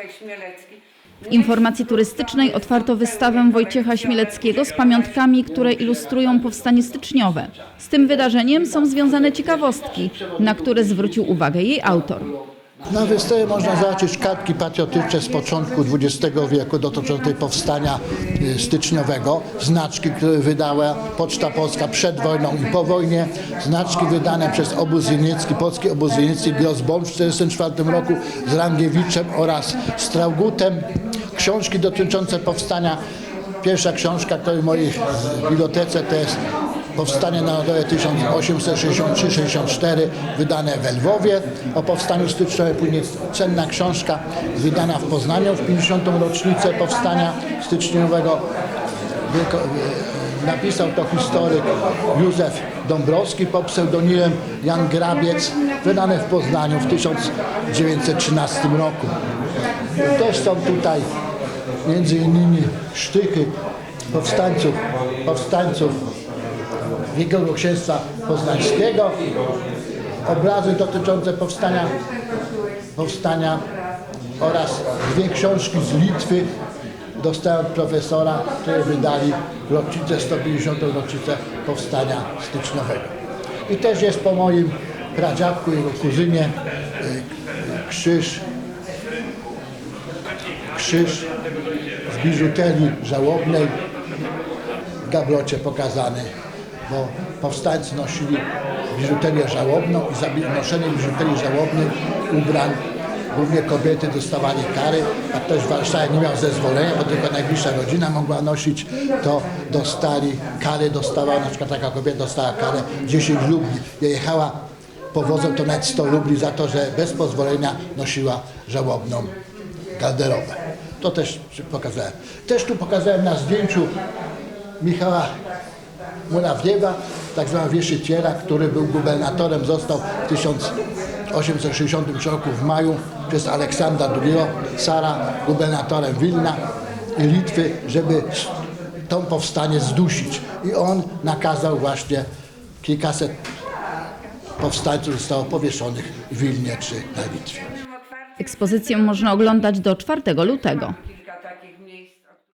Wojtek Śmielecki. W informacji turystycznej otwarto wystawę Wojciecha Śmieleckiego z pamiątkami, które ilustrują powstanie styczniowe. Z tym wydarzeniem są związane ciekawostki, na które zwrócił uwagę jej autor. Na wystawie można zobaczyć kartki patriotyczne z początku XX wieku dotyczące powstania y, styczniowego, znaczki, które wydała Poczta Polska przed wojną i po wojnie, znaczki wydane przez obóz jeniecki, polski obóz jeniecki Grosbon w 1944 roku z Rangiewiczem oraz Straugutem, książki dotyczące powstania. Pierwsza książka, która w mojej bibliotece to jest Powstanie Narodowe 1863-64 wydane w Lwowie o powstaniu styczniowym, później cenna książka wydana w Poznaniu w 50. rocznicę powstania styczniowego. E, napisał to historyk Józef Dąbrowski pod pseudonimem Jan Grabiec, wydane w Poznaniu w 1913 roku. Też są tutaj między innymi sztychy powstańców, powstańców Wielkiego Księstwa Poznańskiego, obrazy dotyczące powstania, powstania oraz dwie książki z Litwy dostałem od profesora, które wydali w rocznicę 150. rocznicę powstania styczniowego. I też jest po moim pradziadku, jego kuzynie y, krzyż, krzyż w biżuterii żałobnej w gablocie pokazany, bo powstańcy nosili biżuterię żałobną i za noszenie biżuterii żałobnej ubrań głównie kobiety dostawali kary, a ktoś w Warszawie nie miał zezwolenia, bo tylko najbliższa rodzina mogła nosić, to dostali kary, dostała, na przykład taka kobieta dostała karę 10 lubli. Jechała powozem, to nawet 100 lubli za to, że bez pozwolenia nosiła żałobną garderobę. To też pokazałem. Też tu pokazałem na zdjęciu Michała Murawiewa, tak zwanego wieszyciela, który był gubernatorem, został w 1860 roku w maju przez Aleksandra II Sara gubernatorem Wilna i Litwy, żeby tą powstanie zdusić. I on nakazał właśnie kilkaset powstańców zostało powieszonych w Wilnie czy na Litwie. Ekspozycję można oglądać do 4 lutego.